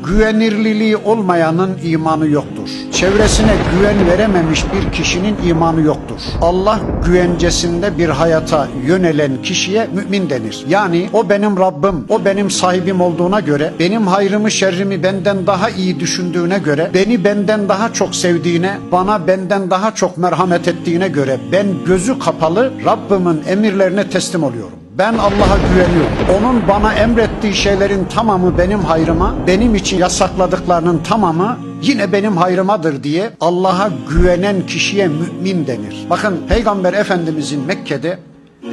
Güvenirliliği olmayanın imanı yoktur. Çevresine güven verememiş bir kişinin imanı yoktur. Allah güvencesinde bir hayata yönelen kişiye mümin denir. Yani o benim Rabbim, o benim sahibim olduğuna göre, benim hayrımı şerrimi benden daha iyi düşündüğüne göre, beni benden daha çok sevdiğine, bana benden daha çok merhamet ettiğine göre ben gözü kapalı Rabbimin emirlerine teslim oluyorum. Ben Allah'a güveniyorum. Onun bana emrettiği şeylerin tamamı benim hayrıma, benim için yasakladıklarının tamamı yine benim hayrımadır diye Allah'a güvenen kişiye mümin denir. Bakın Peygamber Efendimizin Mekke'de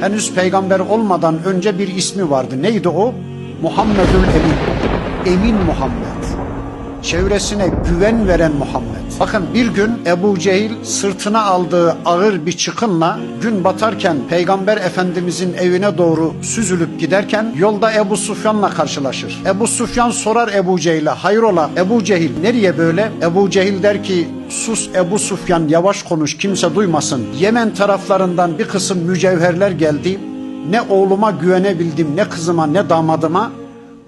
henüz peygamber olmadan önce bir ismi vardı. Neydi o? Muhammedül Emin. Emin Muhammed çevresine güven veren Muhammed. Bakın bir gün Ebu Cehil sırtına aldığı ağır bir çıkınla gün batarken Peygamber Efendimizin evine doğru süzülüp giderken yolda Ebu Sufyan'la karşılaşır. Ebu Sufyan sorar Ebu Cehil'e hayrola Ebu Cehil nereye böyle? Ebu Cehil der ki sus Ebu Sufyan yavaş konuş kimse duymasın. Yemen taraflarından bir kısım mücevherler geldi. Ne oğluma güvenebildim ne kızıma ne damadıma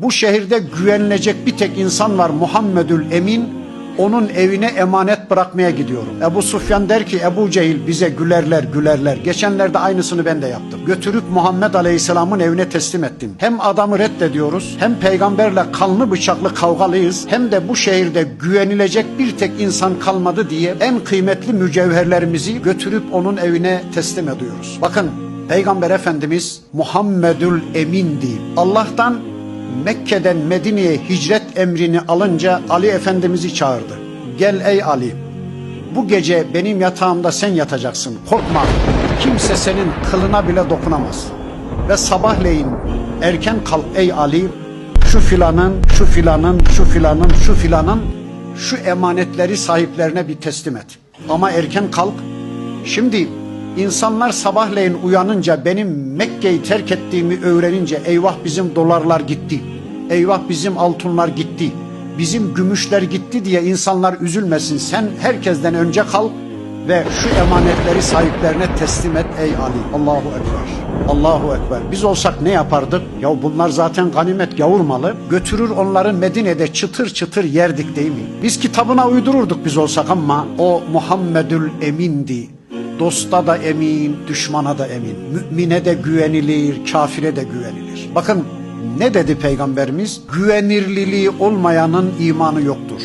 bu şehirde güvenilecek bir tek insan var Muhammedül Emin. Onun evine emanet bırakmaya gidiyorum. Ebu Sufyan der ki Ebu Cehil bize gülerler gülerler. Geçenlerde aynısını ben de yaptım. Götürüp Muhammed Aleyhisselam'ın evine teslim ettim. Hem adamı reddediyoruz hem peygamberle kanlı bıçaklı kavgalıyız hem de bu şehirde güvenilecek bir tek insan kalmadı diye en kıymetli mücevherlerimizi götürüp onun evine teslim ediyoruz. Bakın Peygamber Efendimiz Muhammedül Emin'di. Allah'tan Mekke'den Medine'ye hicret emrini alınca Ali Efendimiz'i çağırdı. Gel ey Ali, bu gece benim yatağımda sen yatacaksın. Korkma, kimse senin kılına bile dokunamaz. Ve sabahleyin erken kalk ey Ali, şu filanın, şu filanın, şu filanın, şu filanın, şu emanetleri sahiplerine bir teslim et. Ama erken kalk. Şimdi insanlar sabahleyin uyanınca benim Mekke'yi terk ettiğimi öğrenince eyvah bizim dolarlar gitti. Eyvah bizim altınlar gitti. Bizim gümüşler gitti diye insanlar üzülmesin. Sen herkesten önce kal ve şu emanetleri sahiplerine teslim et ey Ali. Allahu Ekber. Allahu Ekber. Biz olsak ne yapardık? Ya bunlar zaten ganimet gavur malı. Götürür onların Medine'de çıtır çıtır yerdik değil mi? Biz kitabına uydururduk biz olsak ama o Muhammedül Emin'di. Dosta da emin, düşmana da emin. Mümine de güvenilir, kafire de güvenilir. Bakın ne dedi peygamberimiz? Güvenirliliği olmayanın imanı yoktur.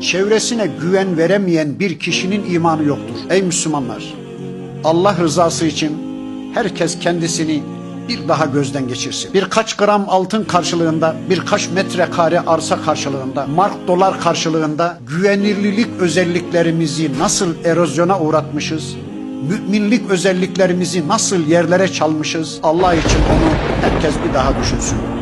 Çevresine güven veremeyen bir kişinin imanı yoktur. Ey Müslümanlar! Allah rızası için herkes kendisini bir daha gözden geçirsin. Birkaç gram altın karşılığında, birkaç metrekare arsa karşılığında, mark dolar karşılığında güvenirlilik özelliklerimizi nasıl erozyona uğratmışız? Müminlik özelliklerimizi nasıl yerlere çalmışız? Allah için onu herkes bir daha düşünsün.